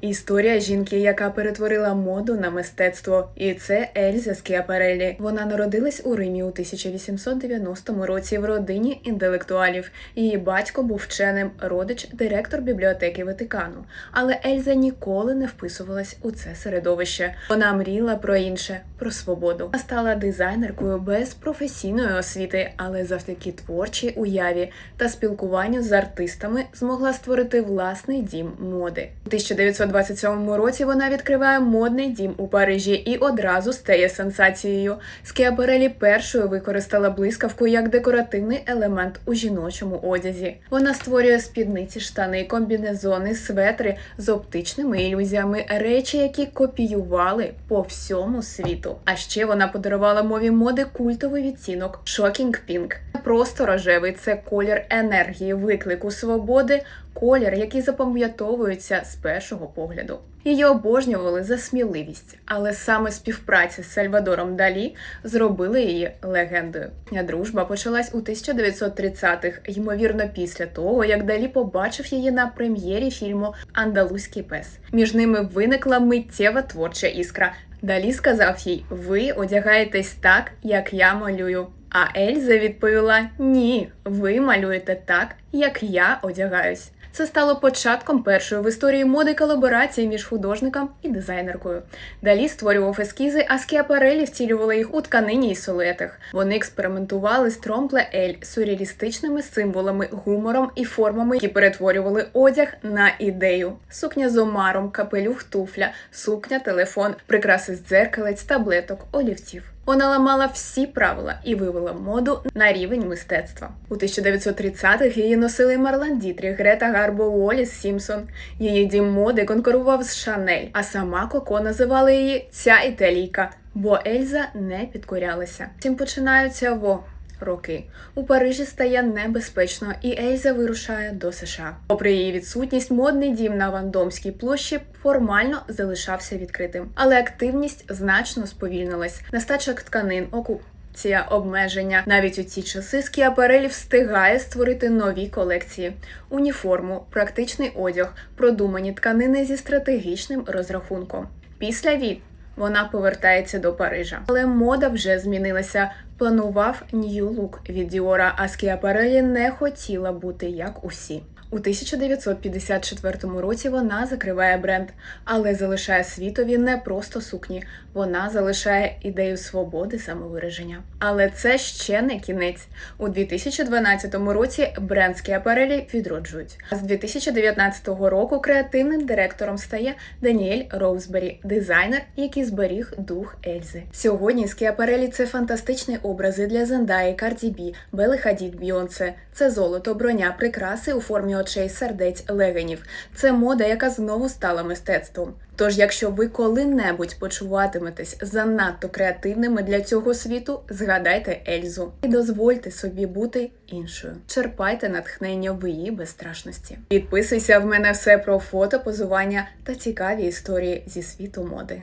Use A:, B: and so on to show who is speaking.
A: Історія жінки, яка перетворила моду на мистецтво, і це Ельза Скіапареллі. Вона народилась у Римі у 1890 році в родині інтелектуалів. Її батько був вченим, родич, директор бібліотеки Ватикану. Але Ельза ніколи не вписувалась у це середовище. Вона мріяла про інше, про свободу. Вона стала дизайнеркою без професійної освіти, але завдяки творчій уяві та спілкуванню з артистами змогла створити власний дім моди. У 1927 році вона відкриває модний дім у Парижі і одразу стає сенсацією. Скіапарелі першою використала блискавку як декоративний елемент у жіночому одязі. Вона створює спідниці, штани, комбінезони, светри з оптичними ілюзіями, речі, які копіювали по всьому світу. А ще вона подарувала мові моди культовий відцінок Shocking Pink. Просто рожевий це колір енергії, виклику свободи, колір, який запам'ятовується з першого погляду. Її обожнювали за сміливість, але саме співпраця з Сальвадором Далі зробила її легендою. Дружба почалась у 1930-х, ймовірно, після того, як Далі побачив її на прем'єрі фільму Андалузький пес. Між ними виникла миттєва творча іскра. Далі сказав їй: Ви одягаєтесь так, як я малюю. А Ельза відповіла: Ні, ви малюєте так, як я одягаюсь. Це стало початком першої в історії моди колаборації між художником і дизайнеркою. Далі створював ескізи, а Скіапарелі втілювали їх у тканині і солетах. Вони експериментували з тромпле Ель сюрреалістичними символами, гумором і формами, які перетворювали одяг на ідею. Сукня з омаром, капелюх, туфля, сукня, телефон, прикраси з дзеркалець, таблеток, олівців. Вона ламала всі правила і вивела моду на рівень мистецтва. У 1930-х її носили Марлен Дітріх, Грета Гарбо, Уоліс Сімпсон. Її дім моди конкурував з Шанель, а сама Коко називала її ця італійка, бо Ельза не підкорялася. Цим починаються во. Роки у Парижі стає небезпечно, і Ельза вирушає до США. Попри її відсутність, модний дім на Вандомській площі формально залишався відкритим, але активність значно сповільнилась. Нестача тканин, окупація, обмеження. Навіть у ці часи Скіапарелі встигає створити нові колекції: уніформу, практичний одяг, продумані тканини зі стратегічним розрахунком. Після війни вона повертається до Парижа, але мода вже змінилася. Планував Нью Лук від Діора, а Скіапарелі не хотіла бути як усі. У 1954 році вона закриває бренд, але залишає світові не просто сукні, вона залишає ідею свободи самовираження. Але це ще не кінець. У 2012 році бренд Скіапарелі відроджують. А з 2019 року креативним директором стає Даніель Роузбері, дизайнер, який зберіг дух Ельзи. Сьогодні Скіапарелі це фантастичний образи для Зендаї, Карді Бі, Бели Хадід, Бйонсе. Це золото, броня, прикраси у формі очей, сердець, легенів. Це мода, яка знову стала мистецтвом. Тож, якщо ви коли-небудь почуватиметесь занадто креативними для цього світу, згадайте Ельзу і дозвольте собі бути іншою. Черпайте натхнення в її безстрашності. Підписуйся в мене все про фото, позування та цікаві історії зі світу моди.